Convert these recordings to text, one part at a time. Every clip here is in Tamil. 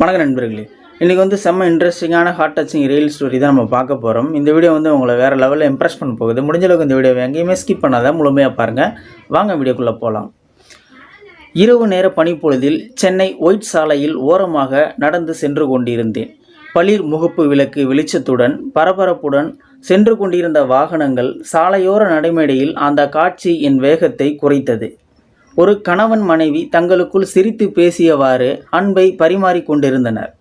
வணக்கம் நண்பர்களே. இன்றைக்கி வந்து செம்ம இன்ட்ரெஸ்டிங்கான ஹார்ட் டச்சிங் ரியல் ஸ்டோரி தான் நம்ம பார்க்க போகிறோம் இந்த வீடியோ வந்து உங்களை வேறு லெவலில் இம்ப்ரெஸ் பண்ண போகுது. முடிஞ்ச அளவுக்கு இந்த வீடியோவை எங்கேயுமே ஸ்கிப் பண்ணாத முழுமையாக பாருங்கள் வாங்க வீடியோக்குள்ளே போகலாம் இரவு நேர பனிப்பொழுதில் சென்னை ஒயிட் சாலையில் ஓரமாக நடந்து சென்று கொண்டிருந்தேன். பளிர் முகப்பு விளக்கு வெளிச்சத்துடன் பரபரப்புடன் சென்று கொண்டிருந்த வாகனங்கள் சாலையோர நடைமேடையில் அந்த காட்சி என் வேகத்தை குறைத்தது. ஒரு கணவன் மனைவி தங்களுக்குள் சிரித்து பேசியவாறு அன்பை பரிமாறிக் கொண்டிருந்தனர்.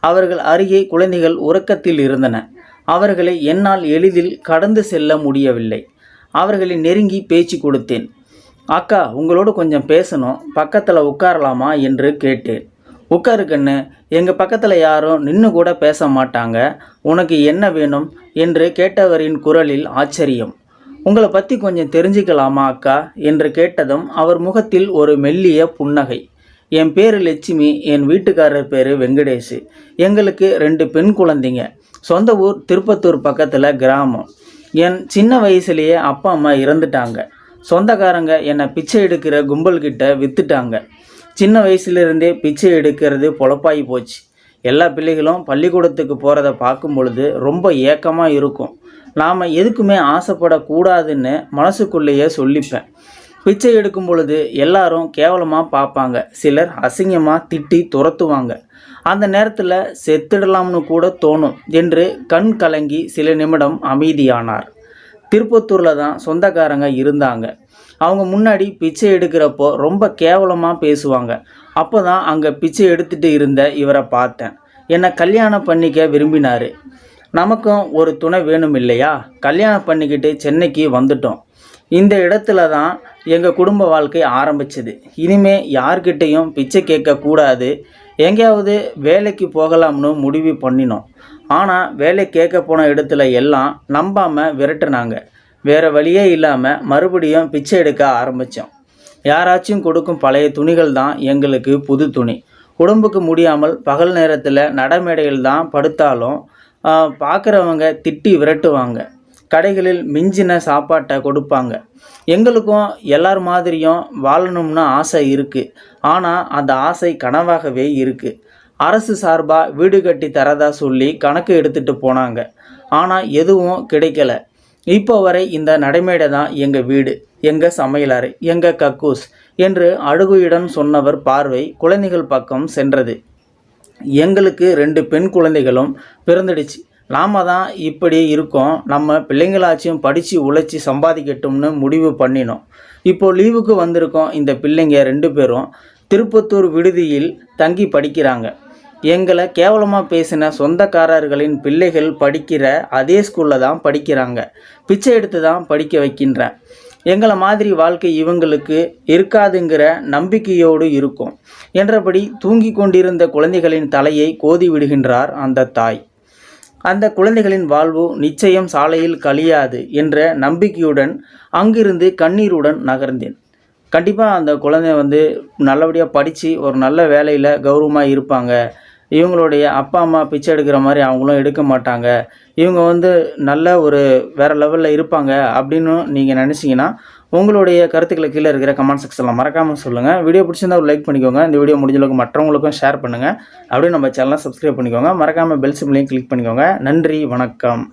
அவர்கள் அருகே குழந்தைகள் உறக்கத்தில் இருந்தன. அவர்களை என்னால் எளிதில் கடந்து செல்ல முடியவில்லை. அவர்களை நெருங்கி பேச்சு கொடுத்தேன். அக்கா உங்களோடு கொஞ்சம் பேசணும். பக்கத்தில் உட்காரலாமா? என்று கேட்டேன். உட்காரு கண்ணு. எங்கள் பக்கத்தில் யாரும் நின்று கூட பேச மாட்டாங்க. உனக்கு என்ன வேணும்? என்று கேட்டவரின் குரலில் ஆச்சரியம். உங்களை பற்றி கொஞ்சம் தெரிஞ்சுக்கலாமா அக்கா? என்று கேட்டதும் அவர் முகத்தில் ஒரு மெல்லிய புன்னகை. என் பேர் லட்சுமி என் வீட்டுக்காரர் பேர் வெங்கடேஷ். எங்களுக்கு ரெண்டு பெண் குழந்தைங்க. சொந்த ஊர் திருப்பத்தூர் பக்கத்தில் கிராமம். என் சின்ன வயசுலேயே அப்பா அம்மா இறந்துட்டாங்க. சொந்தக்காரங்க என்னை பிச்சை எடுக்கிற கும்பல்கிட்ட விற்றுட்டாங்க சின்ன வயசுலேருந்தே பிச்சை எடுக்கிறது பொழப்பாகி போச்சு. எல்லா பிள்ளைகளும் பள்ளிக்கூடத்துக்கு போகிறத பார்க்கும் பொழுது ரொம்ப ஏக்கமாக இருக்கும். நாம் எதுக்குமே ஆசைப்படக்கூடாதுன்னு மனசுக்குள்ளேயே சொல்லிப்பேன். பிச்சை எடுக்கும் பொழுது எல்லாரும் கேவலமாக பார்ப்பாங்க. சிலர் அசிங்கமாக திட்டி துரத்துவாங்க. அந்த நேரத்தில் செத்துடலாம்னு கூட தோணும் என்று கண் கலங்கி சில நிமிடம் அமைதியானார். திருப்பத்தூரில் தான் சொந்தக்காரங்க இருந்தாங்க. அவங்க முன்னாடி பிச்சை எடுக்கிறப்போ ரொம்ப கேவலமாக பேசுவாங்க. அப்போ தான் அங்கே பிச்சை எடுத்துகிட்டு இருந்த இவரை பார்த்தேன். என்னை கல்யாணம் பண்ணிக்க விரும்பினார். நமக்கும் ஒரு துணை வேணும் இல்லையா கல்யாணம் பண்ணிக்கிட்டு சென்னைக்கு வந்துட்டோம். இந்த இடத்துல தான் எங்கள் குடும்ப வாழ்க்கை ஆரம்பிச்சது. இனிமே யார்கிட்டையும் பிச்சை கேட்கக்கூடாது எங்கேயாவது வேலைக்கு போகலாம்னு முடிவு பண்ணினோம். ஆனால் வேலை கேட்க போன இடத்துல எல்லாம் நம்பாமல் விரட்டுனாங்க. வேறு வழியே இல்லாமல் மறுபடியும் பிச்சை எடுக்க ஆரம்பித்தோம் யாராச்சும் கொடுக்கும் பழைய துணிகள் தான் எங்களுக்கு புது துணி. உடம்புக்கு முடியாமல் பகல் நேரத்தில் நடைமேடையில் தான் படுத்தாலும் பார்க்குறவங்க திட்டி விரட்டுவாங்க. கடைகளில் மிஞ்சின சாப்பாட்டை கொடுப்பாங்க. எங்களுக்கும் எல்லார் மாதிரியும் வாழணும்னு ஆசை இருக்குது ஆனால் அந்த ஆசை கனவாகவே இருக்குது அரசு சார்பாக வீடு கட்டி தரதா சொல்லி கணக்கு எடுத்துகிட்டு போனாங்க. ஆனால் எதுவும் கிடைக்கல. இப்போ வரை இந்த நடைமேடை தான் எங்கள் வீடு எங்கள் சமையலறை எங்கள் கக்கூஸ் என்று அழுகுயிடம் சொன்னவர் பார்வை குழந்தைகள் பக்கம் சென்றது. எங்களுக்கு ரெண்டு பெண் குழந்தைகளும் பிறந்துடுச்சு. நாம் தான் இப்படி இருக்கோம். நம்ம பிள்ளைங்களாச்சும் படித்து உழைச்சி சம்பாதிக்கட்டும்னு முடிவு பண்ணினோம். இப்போ லீவுக்கு வந்திருக்கோம். இந்த பிள்ளைங்க ரெண்டு பேரும் திருப்பத்தூர் விடுதியில் தங்கி படிக்கிறாங்க. எங்களை கேவலமாக பேசின சொந்தக்காரர்களின் பிள்ளைகள் படிக்கிற அதே ஸ்கூலில் தான் படிக்கிறாங்க. பிச்சை எடுத்து தான் படிக்க வைக்கின்றேன் எங்களை மாதிரி வாழ்க்கை இவங்களுக்கு இருக்காதுங்கிற நம்பிக்கையோடு இருக்கும். என்றபடி தூங்கி கொண்டிருந்த குழந்தைகளின் தலையை கோதி விடுகின்றார் அந்த தாய். அந்த குழந்தைகளின் வாழ்வு நிச்சயம் சாலையில் கழியாது என்ற நம்பிக்கையுடன் அங்கிருந்து கண்ணீருடன் நகர்ந்தேன். கண்டிப்பாக அந்த குழந்தை வந்து நல்லபடியாக படித்து ஒரு நல்ல வேலையில் கௌரவமாக இருப்பாங்க. இவங்களுடைய அப்பா அம்மா பிச்சை எடுக்கிற மாதிரி அவங்களும் எடுக்க மாட்டாங்க. இவங்க வந்து நல்ல ஒரு வேறு லெவலில் இருப்பாங்க அப்படின்னு நீங்கள் நினச்சிங்கன்னா உங்களுடைய கருத்துக்களை கீழே இருக்கிற கமெண்ட் செக்ஷனில் மறக்காமல் சொல்லுங்கள் வீடியோ பிடிச்சிருந்தா ஒரு லைக் பண்ணிக்கோங்க. இந்த வீடியோ முடிஞ்சளவுக்கு மற்றவங்களுக்கும் ஷேர் பண்ணுங்கள் அப்படியே நம்ம சேனலை சப்ஸ்கிரைப் பண்ணிக்கோங்க. மறக்காமல் பெல் சிம்லையும் கிளிக் பண்ணிக்கோங்க. நன்றி வணக்கம்.